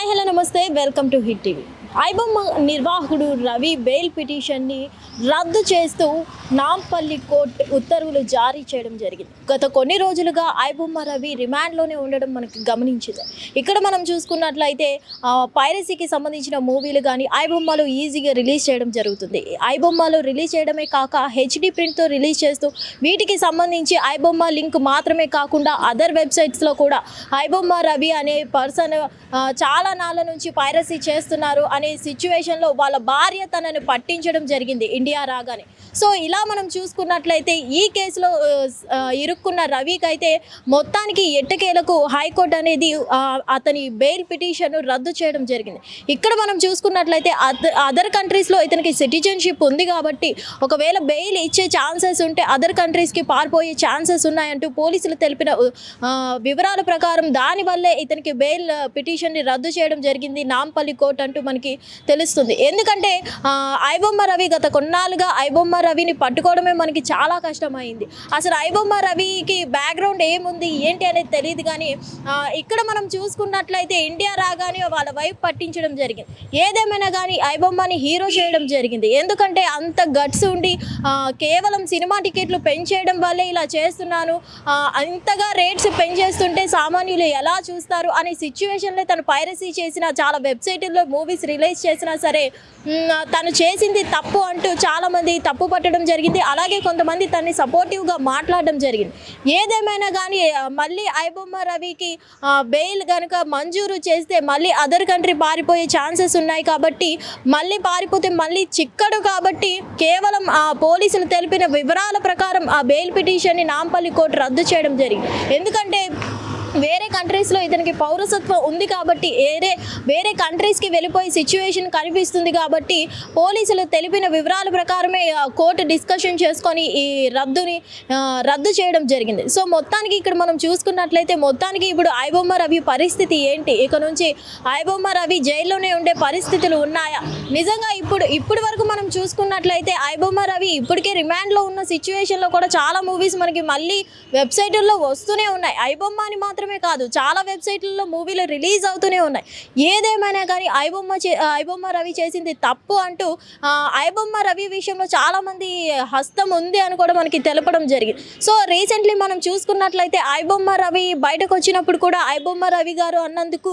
Hi hello నమస్తే welcome to Hit TV iBomma నిర్వాహకుడు Ravi bail పిటిషన్ని రద్దు చేస్తూ నాంపల్లి కోర్టు ఉత్తర్వులు జారీ చేయడం జరిగింది. గత కొన్ని రోజులుగా ఐబొమ్మ రవి రిమాండ్లోనే ఉండడం మనకి గమనించింది. ఇక్కడ మనం చూసుకున్నట్లయితే పైరసీకి సంబంధించిన మూవీలు కానీ ఐబొమ్మలు ఈజీగా రిలీజ్ చేయడం జరుగుతుంది. ఐబొమ్మలు రిలీజ్ చేయడమే కాక హెచ్డి ప్రింట్తో రిలీజ్ చేస్తూ వీటికి సంబంధించి ఐబొమ్మ లింక్ మాత్రమే కాకుండా అదర్ వెబ్సైట్స్లో కూడా ఐబొమ్మ రవి అనే పర్సన్ చాలా నాళ్ళ నుంచి పైరసీ చేస్తున్నారు అనే సిచ్యువేషన్లో వాళ్ళ భార్య తనని పట్టించడం జరిగింది ఇండియా రాగానే. సో ఇలా మనం చూసుకున్నట్లయితే ఈ కేసులో ఇరుక్కున్న రవికి అయితే మొత్తానికి ఎట్టకేలకు హైకోర్టు అనేది అతని బెయిల్ పిటిషన్ రద్దు చేయడం జరిగింది. ఇక్కడ మనం చూసుకున్నట్లయితే అదర్ కంట్రీస్లో ఇతనికి సిటిజన్షిప్ ఉంది కాబట్టి ఒకవేళ బెయిల్ ఇచ్చే ఛాన్సెస్ ఉంటే అదర్ కంట్రీస్కి పారిపోయే ఛాన్సెస్ ఉన్నాయంటూ పోలీసులు తెలిపిన వివరాల ప్రకారం దానివల్లే ఇతనికి బెయిల్ పిటిషన్ని రద్దు చేయడం జరిగింది. నాంపల్లి కోర్టు అంటూ మనకి తెలుస్తుంది. ఎందుకంటే ఐబొమ్మ రవి గత కొన్నాళ్ళుగా ఐబొమ్మ రవిని పట్టుకోవడమే మనకి చాలా కష్టమైంది. అసలు ఐబొమ్మ రవికి బ్యాక్గ్రౌండ్ ఏముంది ఏంటి అనేది తెలియదు కానీ ఇక్కడ మనం చూసుకున్నట్లయితే ఇండియా రాగానే వాళ్ళ వైపు పట్టించడం జరిగింది. ఏదేమైనా కానీ ఐబొమ్మని హీరో చేయడం జరిగింది. ఎందుకంటే అంత గట్స్ ఉండి కేవలం సినిమా టికెట్లు పెంచేయడం వల్లే ఇలా చేస్తున్నాను. అంతగా రేట్స్ పెంచేస్తుంటే సామాన్యులు ఎలా చూస్తారు అనే సిచ్యువేషన్లో తను పైరసీ చేసిన చాలా వెబ్సైట్లో మూవీస్ రిలీజ్ చేసినా సరే తను చేసింది తప్పు అంటూ చాలామంది తప్పు పట్టడం జరిగింది. అలాగే కొంతమంది తనని సపోర్టివ్గా మాట్లాడడం జరిగింది. ఏదేమైనా కానీ మళ్ళీ ఐబొమ్మ రవికి ఆ, బెయిల్ కనుక మంజూరు చేస్తే మళ్ళీ అదర్ కంట్రీ పారిపోయే ఛాన్సెస్ ఉన్నాయి కాబట్టి మళ్ళీ పారిపోతే మళ్ళీ చిక్కడు కాబట్టి కేవలం ఆ పోలీసులు తెలిపిన వివరాల ప్రకారం ఆ బెయిల్ పిటిషన్ని నాంపల్లి కోర్టు రద్దు చేయడం జరిగింది. ఎందుకంటే వేరే కంట్రీస్లో ఇతనికి పౌరసత్వం ఉంది కాబట్టి వేరే వేరే కంట్రీస్కి వెళ్ళిపోయే సిచ్యువేషన్ కనిపిస్తుంది కాబట్టి పోలీసులు తెలిపిన వివరాల ప్రకారమే ఆ, కోర్టు డిస్కషన్ చేసుకొని ఈ రద్దుని రద్దు చేయడం జరిగింది. సో మొత్తానికి ఇక్కడ మనం చూసుకున్నట్లయితే మొత్తానికి ఇప్పుడు ఐబొమ్మ రవి పరిస్థితి ఏంటి? ఇక నుంచి ఐబొమ్మ రవి జైల్లోనే ఉండే పరిస్థితులు ఉన్నాయా? నిజంగా ఇప్పుడు ఇప్పటి వరకు మనం చూసుకున్నట్లయితే ఐబొమ్మ రవి ఇప్పటికే రిమాండ్లో ఉన్న సిచ్యువేషన్లో కూడా చాలా మూవీస్ మనకి మళ్ళీ వెబ్సైట్లలో వస్తూనే ఉన్నాయి. ఐబొమ్మ అని మాత్రమే కాదు చాలా వెబ్సైట్లలో మూవీలు రిలీజ్ అవుతూనే ఉన్నాయి. ఏదేమైనా కానీ ఐబొమ్మ చే ఐబొమ్మ రవి చేసింది తప్పు అంటూ ఐబొమ్మ రవి విషయంలో చాలామంది హస్తం ఉంది అని కూడా మనకి తెలపడం జరిగింది సో రీసెంట్లీ మనం చూసుకున్నట్లయితే ఐబొమ్మ రవి బయటకు వచ్చినప్పుడు కూడా ఐబొమ్మ రవి గారు అన్నందుకు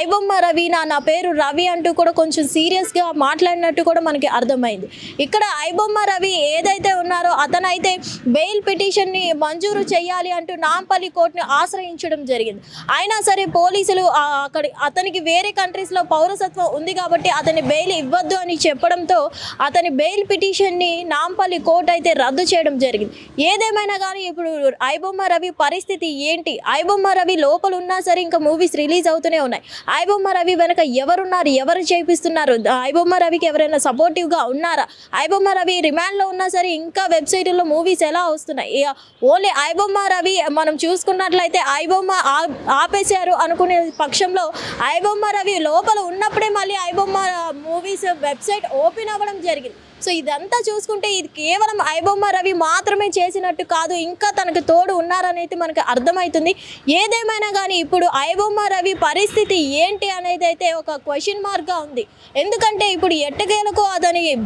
ఐబొమ్మ రవి నా నా పేరు రవి అంటూ కూడా కొంచెం సీరియస్గా మాట్లాడినట్టు కూడా మనకి అర్థమైంది. ఇక్కడ ఐబొమ్మ రవి ఏదైతే ఉన్నారో అతనైతే బెయిల్ పిటిషన్ని మంజూరు చేయాలి అంటూ నాంపల్లి కోర్టుని ఆశ్రయించడం జరిగింది. అయినా సరే పోలీసులు అక్కడ అతనికి వేరే కంట్రీస్లో పౌరసత్వం ఉంది కాబట్టి అతని బెయిల్ ఇవ్వద్దు అని చెప్పడంతో అతని బెయిల్ పిటిషన్ని నాంపల్లి కోర్టు అయితే రద్దు చేయడం జరిగింది. ఏదేమైనా కానీ ఇప్పుడు ఐబొమ్మ రవి పరిస్థితి ఏంటి? ఐబొమ్మ రవి లోపల ఉన్నా సరే ఇంకా మూవీస్ రిలీజ్ అవుతూనే ఉన్నాయి. ఐబొమ్మ రవి వెనక ఎవరున్నారు? ఎవరు చేపిస్తున్నారు? ఐబొమ్మ రవికి ఎవరైనా సపోర్టివ్గా ఉన్నారా? ఐబొమ్మ రవి రిమాండ్లో ఉన్నా సరే ఇంకా వెబ్సైట్లో మూవీస్ ఎలా వస్తున్నాయి? ఓన్లీ ఐబొమ్మ రవి మనం చూసుకున్నట్లయితే ఐబొమ్మ ఆ- ఆపేశారు అనుకునే పక్షంలో ఐబొమ్మ రవి లోపల ఉన్నప్పుడే మళ్ళీ ఐబొమ్మ మూవీస్ వెబ్సైట్ ఓపెన్ అవ్వడం జరిగింది. సో ఇదంతా చూసుకుంటే ఇది కేవలం ఐబొమ్మ రవి మాత్రమే చేసినట్టు కాదు ఇంకా తనకు తోడు ఉన్నారనేది మనకు అర్థమవుతుంది. ఏదేమైనా కానీ ఇప్పుడు ఐబొమ్మ రవి పరిస్థితి ఏంటి అనేది అయితే ఒక క్వశ్చన్ మార్క్గా ఉంది. ఎందుకంటే ఇప్పుడు ఎట్టకేలకు అతని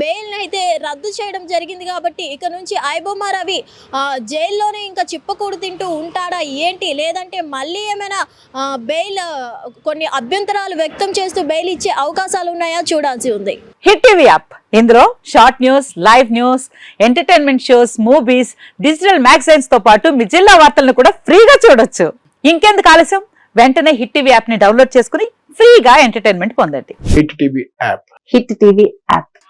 బెయిల్ని అయితే రద్దు చేయడం జరిగింది కాబట్టి ఇక నుంచి ఐబొమ్మ రవి ఆ, జైల్లోనే ఇంకా చిప్పకూడు తింటూ ఉంటాడా ఏంటి? లేదంటే మళ్ళీ ఏమైనా బెయిల్ కొన్ని అభ్యంతరాలు వ్యక్తం చేస్తూ బెయిల్ ఇచ్చే అవకాశాలు ఉన్నాయా? చూడాల్సి ఉంది. Hit TV app. ఇందులో short news live news entertainment shows movies digital మ్యాగజైన్స్తో పాటు మీ జిల్లా వార్తలను కూడా ఫ్రీగా చూడొచ్చు. ఇంకెందుకు ఆలస్యం? వెంటనే హిట్ టీవీ యాప్ని డౌన్లోడ్ చేసుకుని ఫ్రీగా ఎంటర్టైన్మెంట్ పొందండి. Hit TV app. Hit TV app.